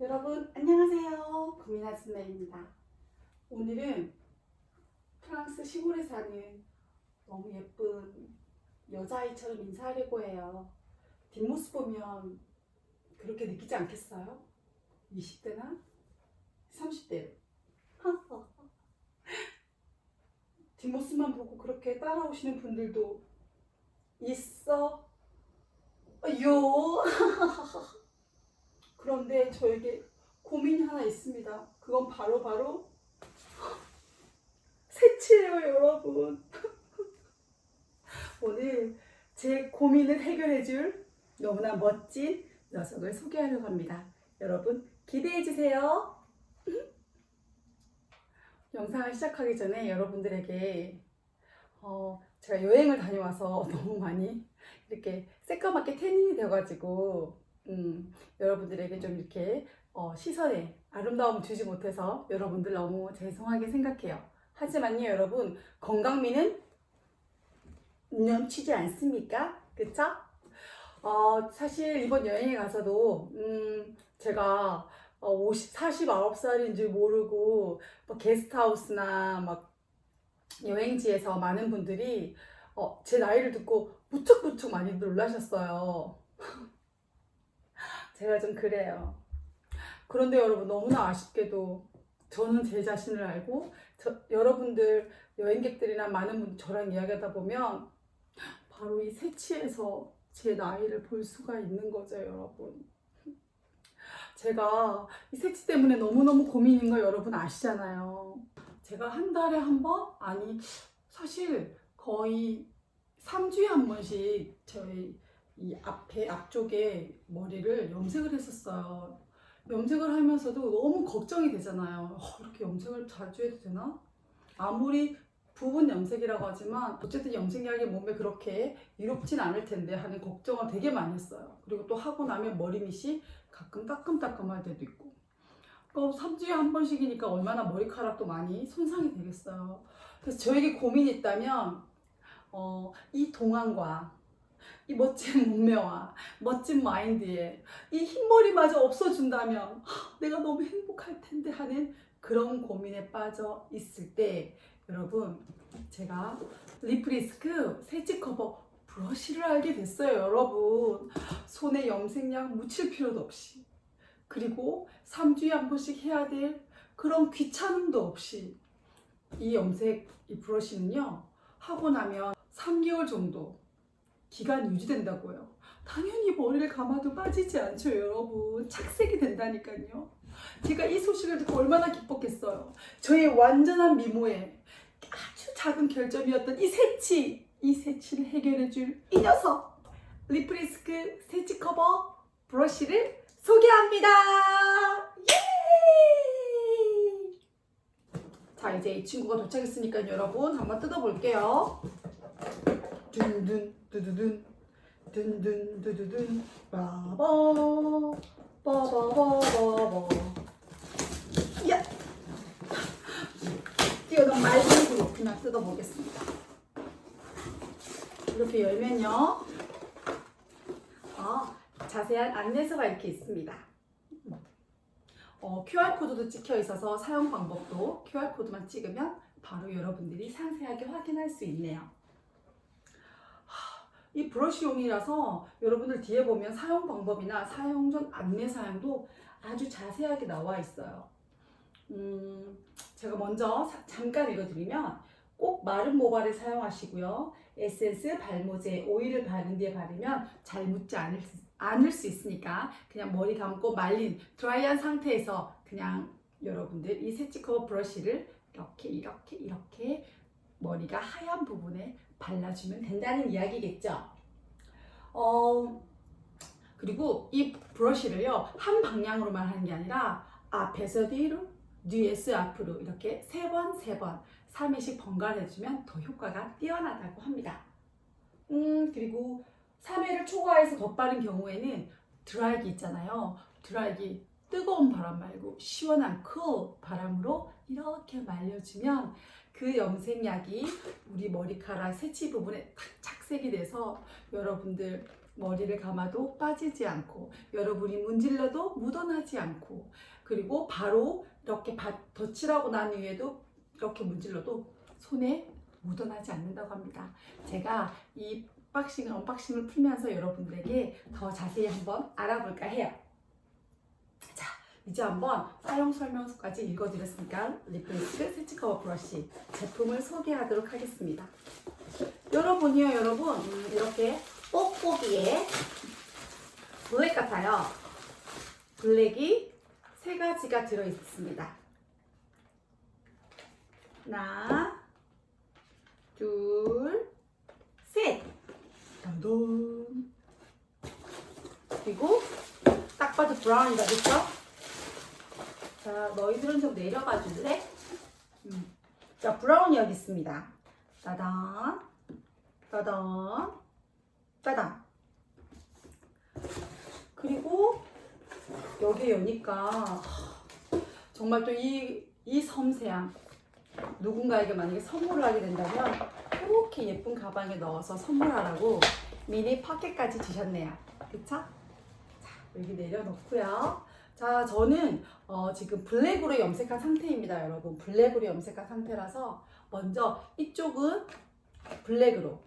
여러분 안녕하세요. 고민아스나입니다. 오늘은 프랑스 시골에 사는 너무 예쁜 여자아이처럼 인사하려고 해요. 뒷모습 보면 그렇게 느끼지 않겠어요? 20대나 30대. 뒷모습만 보고 그렇게 따라오시는 분들도 있어. 요. 그런데 저에게 고민이 하나 있습니다. 그건 바로 바로 새치예요, 여러분. 오늘 제 고민을 해결해줄 너무나 멋진 녀석을 소개하려고 합니다. 여러분 기대해 주세요. 영상을 시작하기 전에 여러분들에게 어, 제가 여행을 다녀와서 너무 많이 이렇게 새까맣게 태닝이 되어가지고 음, 여러분들에게 좀 이렇게 어, 시선에 아름다움을 주지 못해서 여러분들 너무 죄송하게 생각해요. 하지만요, 여러분 건강미는 넘치지 않습니까? 그쵸? 어, 사실 이번 여행에 가서도 음, 제가 어, 50, 49살인 줄 모르고 뭐 게스트하우스나 막 여행지에서 많은 분들이 어, 제 나이를 듣고 무척무척 많이 놀라셨어요. 제가 좀 그래요. 그런데 여러분 너무나 아쉽게도 저는 제 자신을 알고 저, 여러분들 여행객들이나 많은 분들 저랑 이야기하다 보면 바로 이 새치에서 제 나이를 볼 수가 있는 거죠, 여러분. 제가 이 새치 때문에 너무너무 고민인 거 여러분 아시잖아요. 제가 한 달에 한 번? 아니, 사실 거의 3주에 한 번씩 저희 이 앞에 앞쪽에 머리를 염색을 했었어요. 염색을 하면서도 너무 걱정이 되잖아요. 어, 이렇게 염색을 자주 해도 되나? 아무리 부분 염색이라고 하지만 어쨌든 염색약이 몸에 그렇게 이롭진 않을 텐데 하는 걱정을 되게 많이 했어요. 그리고 또 하고 나면 머리밑이 가끔 따끔따끔할 때도 있고. 그 3주에 한 번씩이니까 얼마나 머리카락도 많이 손상이 되겠어요. 그래서 저에게 고민이 있다면 어, 이 동안과 이 멋진 몸매와 멋진 마인드에 이 흰머리마저 없어준다면 하, 내가 너무 행복할 텐데 하는 그런 고민에 빠져 있을 때 여러분 제가 리프리스크 세치 커버 브러쉬를 알게 됐어요 여러분. 손에 염색약 묻힐 필요도 없이 그리고 3주에 한 번씩 해야 될 그런 귀찮음도 없이 이 염색 이 브러쉬는요 하고 나면 3개월 정도 기간 유지된다고요. 당연히 머리를 감아도 빠지지 않죠, 여러분. 착색이 된다니까요. 제가 이 소식을 듣고 얼마나 기뻤겠어요. 저의 완전한 미모에 아주 작은 결점이었던 이 새치, 이 새치를 해결해줄 이 녀석, 리프리스크 새치 커버 브러쉬를 소개합니다. 예! 자, 이제 이 친구가 도착했으니까 여러분 한번 뜯어볼게요. 둔둔 두두둔 둔둔 두두둔 빠바 빠바바바바 야 맑은 불로 그냥 뜯어보겠습니다. 이렇게 열면요. 아, 자세한 안내서가 이렇게 있습니다. 어, QR코드도 찍혀 있어서 사용 방법도 QR코드만 찍으면 바로 여러분들이 상세하게 확인할 수 있네요 이 브러쉬용이라서 여러분들 뒤에 보면 사용 방법이나 사용 전 안내 사항도 아주 자세하게 나와 있어요. 음, 제가 먼저 사- 잠깐 읽어드리면 꼭 마른 모발을 사용하시고요. 에센스, 발모제, 오일을 바른 뒤에 바르면 잘 묻지 않을, 수- 않을 수 있으니까 그냥 머리 감고 말린 드라이한 상태에서 그냥 여러분들 이 세치커버 브러쉬를 이렇게 이렇게 이렇게 머리가 하얀 부분에 발라주면 된다는 이야기겠죠. 어, 그리고 이 브러쉬를요, 한 방향으로만 하는 게 아니라 앞에서 뒤로, 뒤에서 앞으로 이렇게 세 번, 세 번, 3회씩 번갈아 해주면 더 효과가 뛰어나다고 합니다. 음, 그리고 3회를 초과해서 더 빠른 경우에는 드라이기 있잖아요. 드라이기 뜨거운 바람 말고 시원한 쿨 바람으로 이렇게 말려주면 그 염색약이 우리 머리카락 새치 부분에 탁 착색이 돼서 여러분들 머리를 감아도 빠지지 않고 여러분이 문질러도 묻어나지 않고 그리고 바로 이렇게 바- 덧칠하고 난 후에도 이렇게 문질러도 손에 묻어나지 않는다고 합니다. 제가 이 박싱, 언박싱을 풀면서 여러분들에게 더 자세히 한번 알아볼까 해요. 자, 이제 한번 사용 설명서까지 읽어드렸으니까 리플리스트 세치 커버 브러쉬 제품을 소개하도록 하겠습니다. 여러분이요, 여러분 음, 이렇게 뽁뽁이에 블랙 같아요. 블랙이 세 가지가 들어 있습니다. 하나, 둘, 셋. 덤덤. 그리고 딱 봐도 브라운이다, 그쵸? 자, 너희들은 좀 내려가 줄래? 음. 자, 브라운이 여기 있습니다. 따단, 따단, 따단. 그리고 여기 여니까 정말 또 이 이 섬세함 누군가에게 만약에 선물을 하게 된다면 이렇게 예쁜 가방에 넣어서 선물하라고 미니 파켓까지 주셨네요. 그쵸? 자, 여기 내려놓고요. 자, 저는 어, 지금 블랙으로 염색한 상태입니다, 여러분. 블랙으로 염색한 상태라서 먼저 이쪽은 블랙으로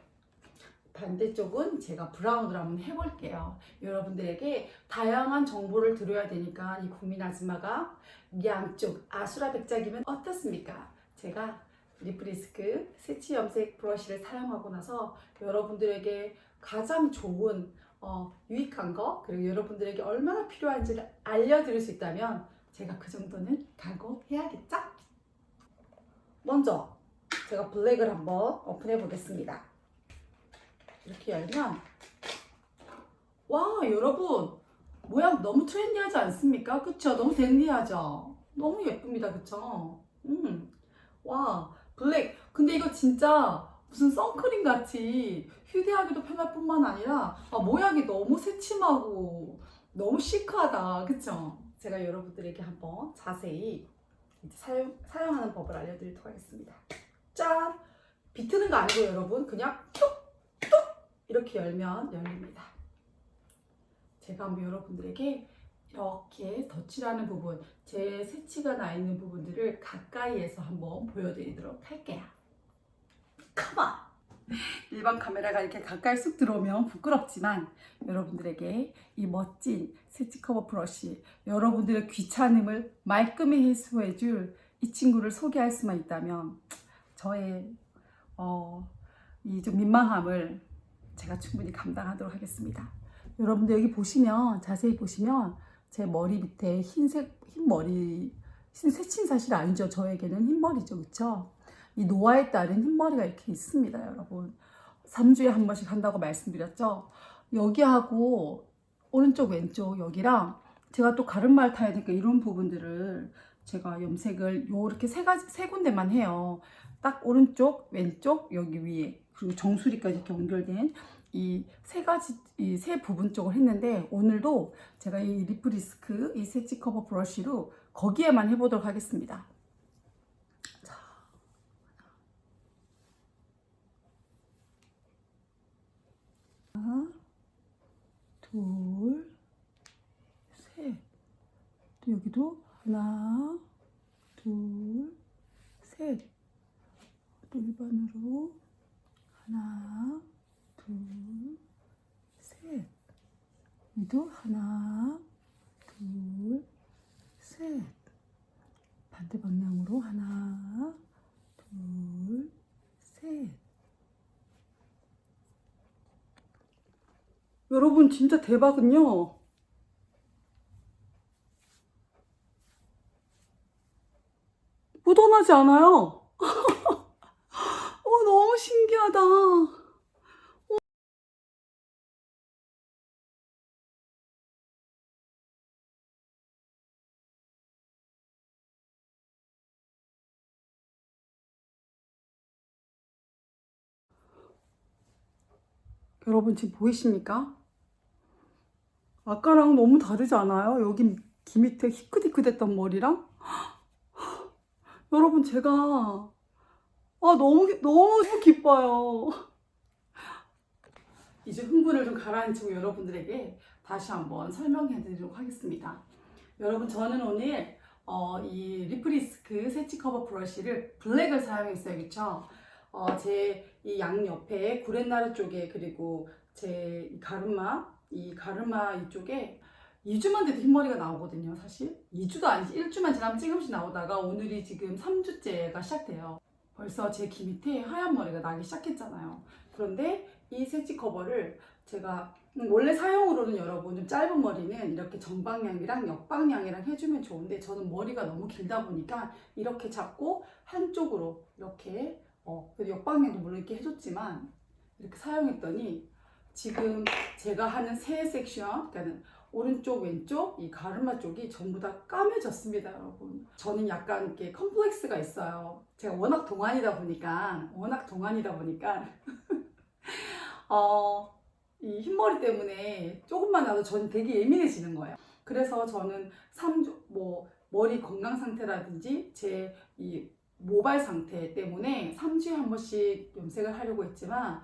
반대쪽은 제가 브라운으로 한번 해볼게요. 여러분들에게 다양한 정보를 들어야 되니까 이 국민 아줌마가 양쪽 아수라 백작이면 어떻습니까? 제가 리프리스크 세치 염색 브러쉬를 사용하고 나서 여러분들에게 가장 좋은 어, 유익한 거 그리고 여러분들에게 얼마나 필요한지를 알려드릴 수 있다면 제가 그 정도는 각오해야겠죠? 먼저 제가 블랙을 한번 오픈해 보겠습니다. 이렇게 열면 와 여러분 모양 너무 트렌디하지 않습니까? 그쵸? 너무 댄디하죠? 너무 예쁩니다 그쵸? 음. 와 블랙 근데 이거 진짜 무슨 선크림 같이 휴대하기도 편할 뿐만 아니라 아, 모양이 너무 새침하고 너무 시크하다 그쵸? 제가 여러분들에게 한번 자세히 사용, 사용하는 법을 알려드리도록 하겠습니다 짠! 비트는 거 아니고 여러분 그냥 툭! 이렇게 열면 열립니다. 제가 한번 여러분들에게 이렇게 덧칠하는 부분, 제 새치가 나 있는 부분들을 가까이에서 한번 보여드리도록 할게요. 컴온! 일반 카메라가 이렇게 가까이 쑥 들어오면 부끄럽지만 여러분들에게 이 멋진 새치 커버 브러쉬, 여러분들의 귀찮음을 말끔히 해소해 줄 이 친구를 소개할 수만 있다면 저의 어, 이 좀 민망함을 제가 충분히 감당하도록 하겠습니다. 여러분들 여기 보시면 자세히 보시면 제 머리 밑에 흰색 흰 머리 흰 새친 사실 아니죠. 저에게는 흰 머리죠, 그렇죠? 이 노화에 따른 흰 머리가 이렇게 있습니다, 여러분. 3주에 한 번씩 한다고 말씀드렸죠. 여기하고 오른쪽 왼쪽 여기랑 제가 또 가르마를 타야 되니까 이런 부분들을 제가 염색을 요렇게 세 가지 세 군데만 해요. 딱 오른쪽, 왼쪽, 여기 위에 그리고 정수리까지 이렇게 연결된 이 세 가지 이 세 부분 쪽을 했는데 오늘도 제가 이 리프 리스크 이 세치 커버 브러쉬로 거기에만 해보도록 하겠습니다. 자, 하나, 둘, 셋. 또 여기도 하나, 둘, 셋. 또 일반으로 하나, 둘, 셋. 여기도 하나, 둘, 셋. 반대 방향으로 하나, 둘, 셋. 여러분 진짜 대박은요. 묻어나지 않아요. 어, 너무 신기하다. 여러분 지금 보이십니까? 아까랑 너무 다르지 않아요? 여기 귀 밑에 희끗희끗했던 머리랑? 여러분 제가 아 너무 기- 너무 기뻐요. 이제 흥분을 좀 가라앉히고 여러분들에게 다시 한번 설명해 드리도록 하겠습니다. 여러분 저는 오늘 어, 이 리프리스크 세치 커버 브러쉬를 블랙을 사용했어요. 그쵸? 어, 제 이 양 옆에 구렛나루 쪽에 그리고 제이 가르마 이 가르마 이쪽에 2주만 돼도 흰머리가 나오거든요, 사실. 2주도 아니지, 1주만 지나면 조금씩 나오다가 오늘이 지금 3주째가 시작돼요. 벌써 제 귀 밑에 하얀 머리가 나기 시작했잖아요. 그런데 이 세치 커버를 제가 음, 원래 사용으로는 여러분 좀 짧은 머리는 이렇게 정방향이랑 역방향이랑 해주면 좋은데 저는 머리가 너무 길다 보니까 이렇게 잡고 한쪽으로 이렇게 어, 역방향도 물론 이렇게 해줬지만 이렇게 사용했더니 지금 제가 하는 세 섹션, 그러니까 오른쪽, 왼쪽, 이 가르마 쪽이 전부 다 까매졌습니다, 여러분. 저는 약간 이렇게 컴플렉스가 있어요. 제가 워낙 동안이다 보니까, 워낙 동안이다 보니까, 어, 이 흰머리 때문에 조금만 나도 저는 되게 예민해지는 거예요. 그래서 저는 3주, 뭐, 머리 건강 상태라든지 제 이 모발 상태 때문에 3주에 한 번씩 염색을 하려고 했지만,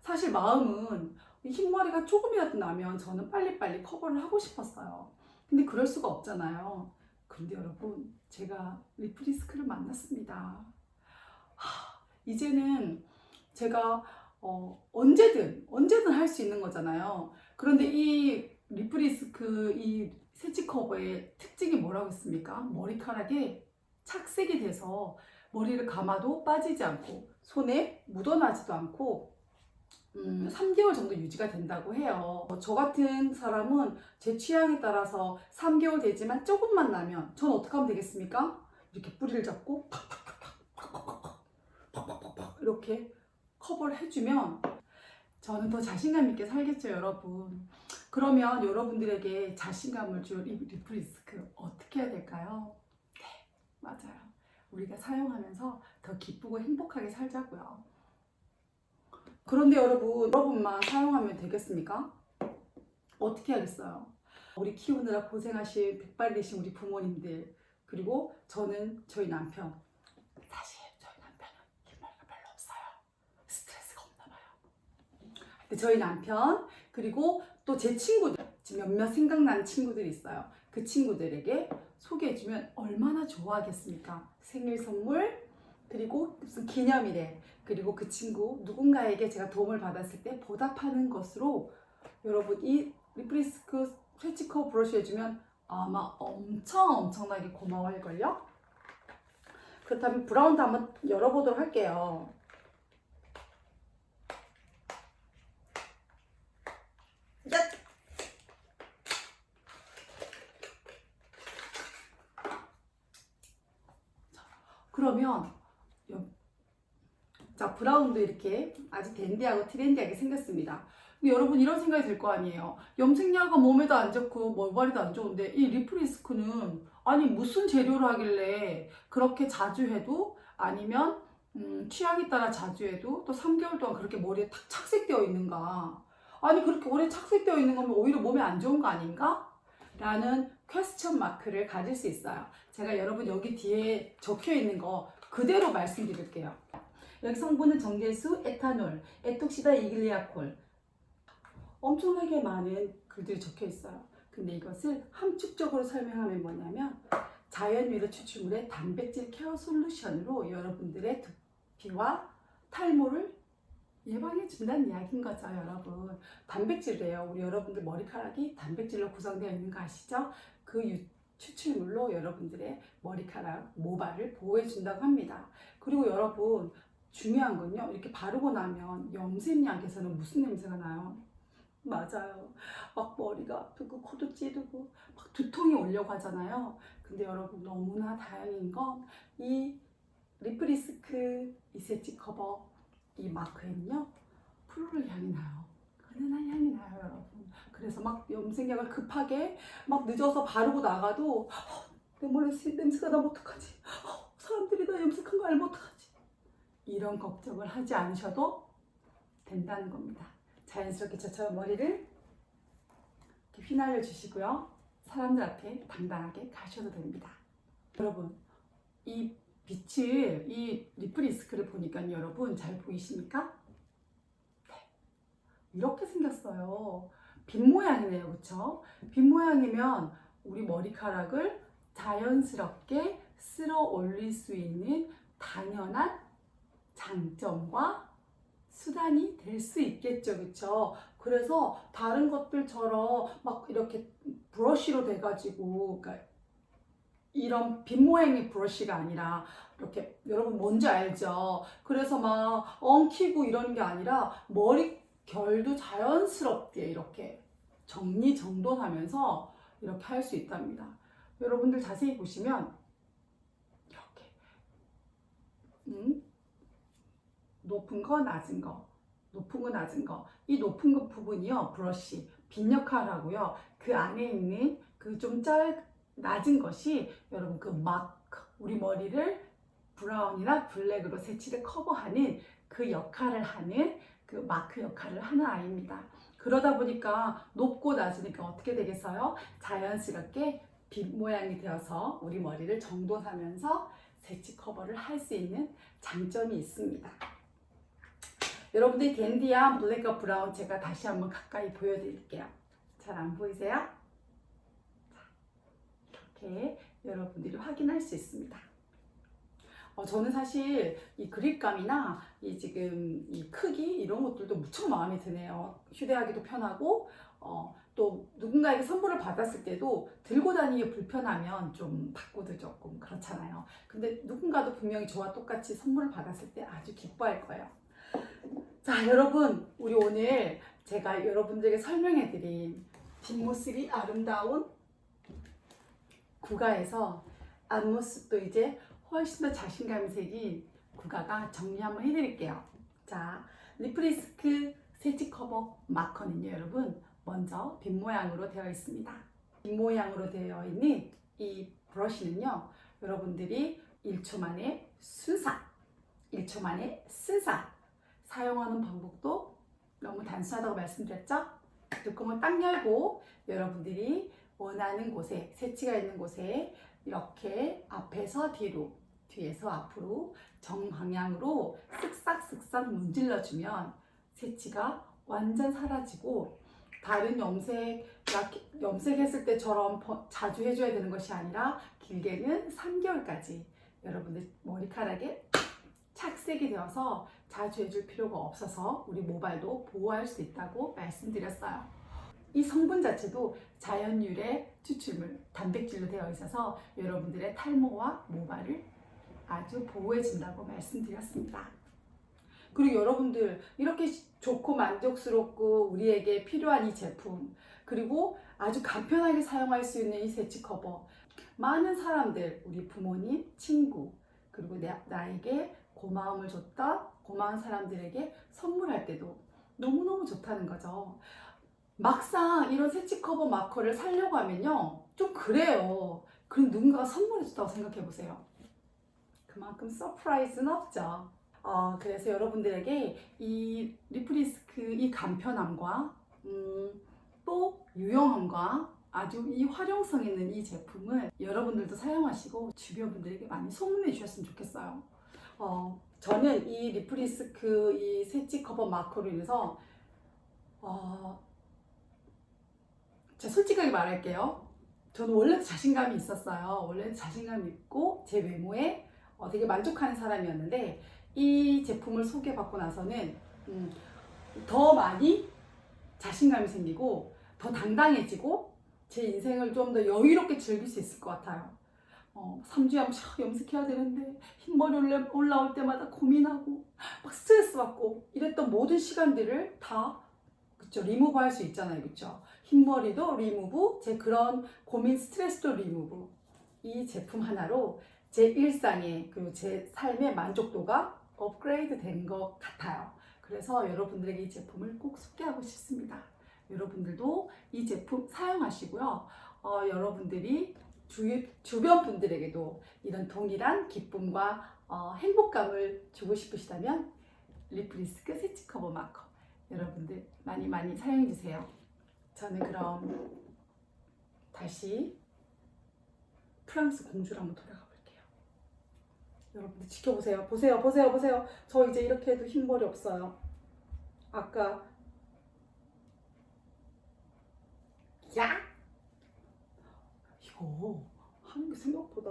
사실 마음은 이 흰머리가 조금이라도 나면 저는 빨리빨리 커버를 하고 싶었어요. 근데 그럴 수가 없잖아요. 그런데 여러분, 제가 리프리스크를 만났습니다. 하, 이제는 제가 어, 언제든, 언제든 할 수 있는 거잖아요. 그런데 이 리프리스크, 이 세치 커버의 특징이 뭐라고 했습니까? 머리카락에 착색이 돼서 머리를 감아도 빠지지 않고, 손에 묻어나지도 않고, 음, 3개월 정도 유지가 된다고 해요. 어, 저 같은 사람은 제 취향에 따라서 3개월 되지만 조금만 나면 전 어떻게 하면 되겠습니까? 이렇게 뿌리를 잡고 이렇게 커버를 해주면 저는 더 자신감 있게 살겠죠, 여러분. 그러면 여러분들에게 자신감을 줄 이 리프리스크 어떻게 해야 될까요? 네, 맞아요. 우리가 사용하면서 더 기쁘고 행복하게 살자고요. 그런데 여러분, 여러 분만 사용하면 되겠습니까? 어떻게 하겠어요? 우리 키우느라 고생하신 백발 되신 우리 부모님들, 그리고 저는 저희 남편. 사실 저희 남편은 흰머리가 별로 없어요. 스트레스가 없나 봐요. 근데 저희 남편, 그리고 또 제 친구들, 지금 몇몇 생각나는 친구들이 있어요. 그 친구들에게 소개해주면 얼마나 좋아하겠습니까? 생일 선물, 그리고 무슨 기념일에 그리고 그 친구 누군가에게 제가 도움을 받았을 때 보답하는 것으로 여러분 이 리프리스크 스트레치커 브러쉬 해주면 아마 엄청 엄청나게 고마워할걸요? 그렇다면 브라운도 한번 열어보도록 할게요. 짠! 그러면 여- 자 브라운도 이렇게 아주 댄디하고 트렌디하게 생겼습니다. 근데 여러분 이런 생각이 들 거 아니에요. 염색약은 몸에도 안 좋고 머리도 안 좋은데 이 리프리스크는 아니 무슨 재료로 하길래 그렇게 자주 해도 아니면 음, 취향에 따라 자주 해도 또 3개월 동안 그렇게 머리에 탁 착색되어 있는가? 아니 그렇게 오래 착색되어 있는 거면 오히려 몸에 안 좋은 거 아닌가? 라는 퀘스천 마크를 가질 수 있어요. 제가 여러분 여기 뒤에 적혀 있는 거 그대로 말씀드릴게요. 여기 성분은 정제수, 에탄올, 에톡시다 이글리아콜 엄청나게 많은 글들이 적혀 있어요. 근데 이것을 함축적으로 설명하면 뭐냐면 자연 유래 추출물의 단백질 케어 솔루션으로 여러분들의 두피와 탈모를 예방해 준다는 이야기인 거죠, 여러분. 단백질이에요. 우리 여러분들 머리카락이 단백질로 구성되어 있는 거 아시죠? 그 유- 추출물로 여러분들의 머리카락, 모발을 보호해 준다고 합니다. 그리고 여러분 중요한 건요. 이렇게 바르고 나면 염색약에서는 무슨 냄새가 나요? 맞아요. 막 머리가 아프고 코도 찌르고 막 두통이 오려고 하잖아요. 근데 여러분 너무나 다행인 건 이 리프리스크 이세치 커버 이 마크에는요 플로럴 향이 나요. 은은한 향이 나요, 여러분. 그래서 막 염색약을 급하게 막 늦어서 바르고 나가도 어, 내 머리 씨 냄새가 나면 어떡하지? 어, 사람들이 나 염색한 거 알면 어떡하지? 이런 걱정을 하지 않으셔도 된다는 겁니다. 자연스럽게 저처럼 머리를 휘날려 주시고요. 사람들 앞에 당당하게 가셔도 됩니다. 여러분, 이 빛을, 이 리프리스크를 보니까 여러분 잘 보이십니까? 네. 이렇게 생겼어요. 빗 모양이네요. 그쵸? 빗 모양이면 우리 머리카락을 자연스럽게 쓸어 올릴 수 있는 당연한 장점과 수단이 될 수 있겠죠. 그쵸? 그래서 다른 것들처럼 막 이렇게 브러쉬로 돼가지고, 그러니까 이런 빗 모양의 브러쉬가 아니라 이렇게 여러분 뭔지 알죠? 그래서 막 엉키고 이러는 게 아니라 머리 결도 자연스럽게 이렇게 정리정돈하면서 이렇게 할 수 있답니다. 여러분들 자세히 보시면 이렇게 음, 높은 거 낮은 거 높은 거 낮은 거 이 높은 거 부분이요 브러쉬 빈 역할을 하고요 그 안에 있는 그 좀 짧 낮은 것이 여러분 그 마크 우리 머리를 브라운이나 블랙으로 색칠을 커버하는 그 역할을 하는 그 마크 역할을 하는 아이입니다. 그러다 보니까 높고 낮으니까 어떻게 되겠어요? 자연스럽게 빛 모양이 되어서 우리 머리를 정돈하면서 색칠 커버를 할 수 있는 장점이 있습니다. 여러분들이 댄디한 블랙과 브라운 제가 다시 한번 가까이 보여드릴게요. 잘 안 보이세요? 자, 이렇게 여러분들이 확인할 수 있습니다. 어, 저는 사실 이 그립감이나 이 지금 이 크기 이런 것들도 무척 마음에 드네요. 휴대하기도 편하고 어, 또 누군가에게 선물을 받았을 때도 들고 다니기 불편하면 좀 바꾸도 조금 그렇잖아요. 근데 누군가도 분명히 저와 똑같이 선물을 받았을 때 아주 기뻐할 거예요. 자, 여러분, 우리 오늘 제가 여러분들에게 설명해드린 뒷모습이 아름다운 국가에서 앞모습도 이제 훨씬 더 자신감이 생긴 국가가 정리 한번 해드릴게요. 자, 리프리스크 세치 커버 마커는요, 여러분, 먼저 빗 모양으로 되어 있습니다. 빗 모양으로 되어 있는 이 브러쉬는요, 여러분들이 1초 만에 순사, 1초 만에 쓴사 사용하는 방법도 너무 단순하다고 말씀드렸죠? 뚜껑을 딱 열고 여러분들이 원하는 곳에 세치가 있는 곳에 이렇게 앞에서 뒤로 뒤에서 앞으로 정방향으로 쓱싹쓱싹 문질러주면 세치가 완전 사라지고 다른 염색, 염색했을 때처럼 버- 자주 해줘야 되는 것이 아니라 길게는 3개월까지 여러분들 머리카락에 착색이 되어서 자주 해줄 필요가 없어서 우리 모발도 보호할 수 있다고 말씀드렸어요. 이 성분 자체도 자연 유래 추출물, 단백질로 되어 있어서 여러분들의 탈모와 모발을 아주 보호해준다고 말씀드렸습니다. 그리고 여러분들 이렇게 좋고 만족스럽고 우리에게 필요한 이 제품 그리고 아주 간편하게 사용할 수 있는 이 세치 커버 많은 사람들 우리 부모님, 친구 그리고 내, 나에게 고마움을 줬다 고마운 사람들에게 선물할 때도 너무너무 좋다는 거죠. 막상 이런 세치 커버 마커를 사려고 하면요. 좀 그래요. 그럼 누군가가 선물해 줬다고 생각해 보세요. 그만큼 서프라이즈는 없죠. 어, 그래서 여러분들에게 이 리프리스크 이 간편함과 음, 또 유용함과 아주 이 활용성 있는 이 제품을 여러분들도 사용하시고 주변 분들에게 많이 소문내 주셨으면 좋겠어요. 어, 저는 이 리프리스크 이 세치 커버 마커로 인해서 어, 제가 솔직하게 말할게요. 저는 원래도 자신감이 있었어요. 원래는 자신감 있고 제 외모에 어, 되게 만족하는 사람이었는데 이 제품을 소개받고 나서는 음, 더 많이 자신감이 생기고 더 당당해지고 제 인생을 좀 더 여유롭게 즐길 수 있을 것 같아요. 어, 3주에 한 번씩 염색해야 되는데 흰머리 올라- 올라올 때마다 고민하고 막 스트레스 받고 이랬던 모든 시간들을 다 그쵸 리무브 할 수 있잖아요. 그쵸? 흰머리도 리무브 제 그런 고민 스트레스도 리무브. 이 제품 하나로 제 일상에 그리고 제 삶의 만족도가 업그레이드 된 것 같아요. 그래서 여러분들에게 이 제품을 꼭 소개하고 싶습니다. 여러분들도 이 제품 사용하시고요. 어, 여러분들이 주, 주변 분들에게도 이런 동일한 기쁨과 어, 행복감을 주고 싶으시다면 리프리스크 세치 커버 마커 여러분들 많이 많이 사용해 주세요. 저는 그럼 다시 프랑스 공주로 한번 돌아가 볼게요. 여러분들 지켜보세요. 보세요, 보세요, 보세요. 저 이제 이렇게 해도 흰머리 없어요. 아까 야! 이거 하는 게 생각보다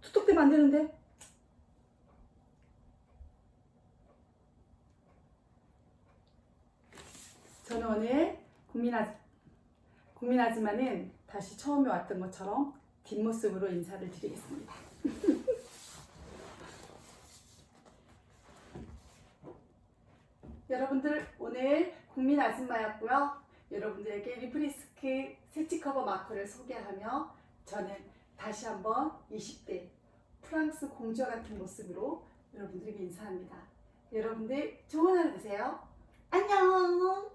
투톡대면 안 되는데? 저는 오늘 국민아, 국민아지만은 다시 처음에 왔던 것처럼 뒷모습으로 인사를 드리겠습니다. 여러분들 오늘 국민 아줌마였고요. 여러분들에게 리프리스크 세치 커버 마커를 소개하며 저는 다시 한번 20대 프랑스 공주와 같은 모습으로 여러분들에게 인사합니다. 여러분들 좋은 하루 되세요. 안녕!